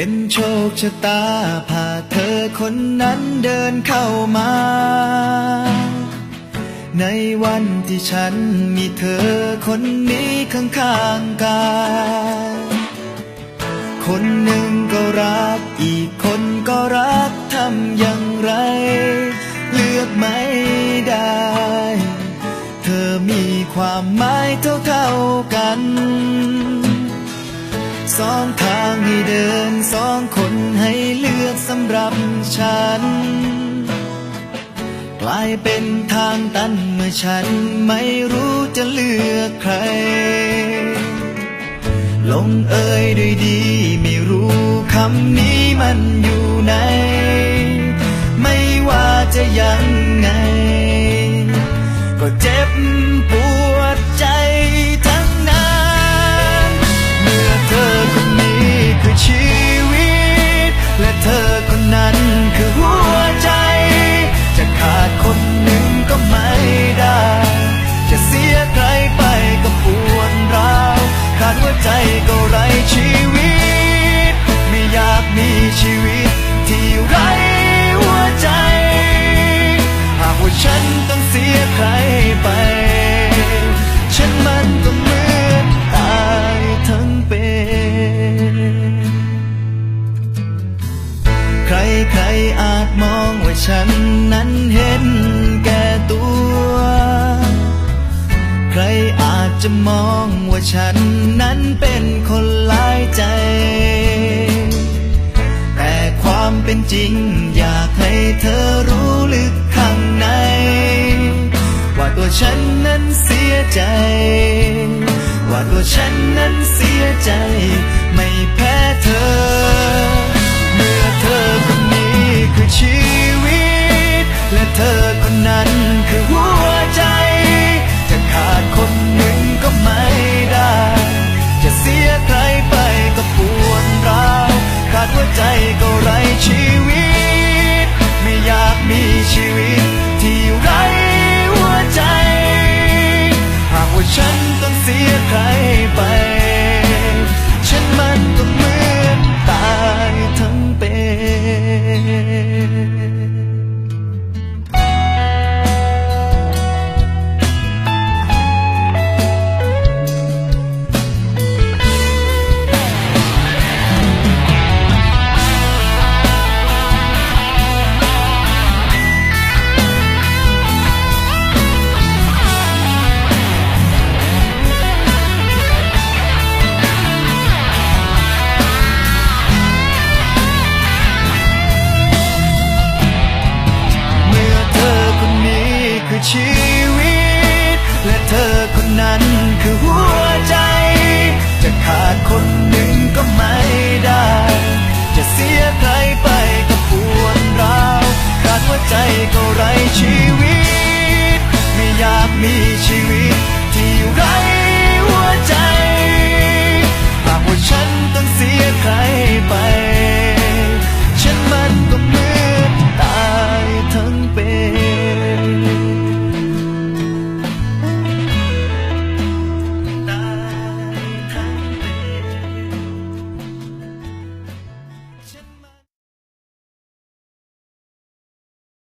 เป็นโชคชะตาพาเธอคนนั้นเดินเข้ามา ในวันที่ฉันมีเธอคนนี้ข้างๆกายคนหนึ่งก็รัก อีกคนก็รักทำอย่างไร เลือกไม่ได้ เธอมีความหมายเท่าๆกัน สองทางให้เดินสองคนให้เลือกสำหรับฉัน กลายเป็นทางตันเมื่อฉันไม่รู้จะเลือกใคร ลงเอยด้วยดีไม่รู้คำนี้มันอยู่ไหน ไม่ว่าจะยังไง ก็เจ็บปวด ใครใครอาจมองว่าฉันนั้นเห็นแก่ตัว ใครอาจจะมองว่าฉันนั้นเป็นคนหลายใจ แต่ความเป็นจริงอยากให้เธอรู้ลึกข้างใน ว่าตัวฉันนั้นเสียใจ ว่าตัวฉันนั้นเสียใจ ไม่แพ้เธอ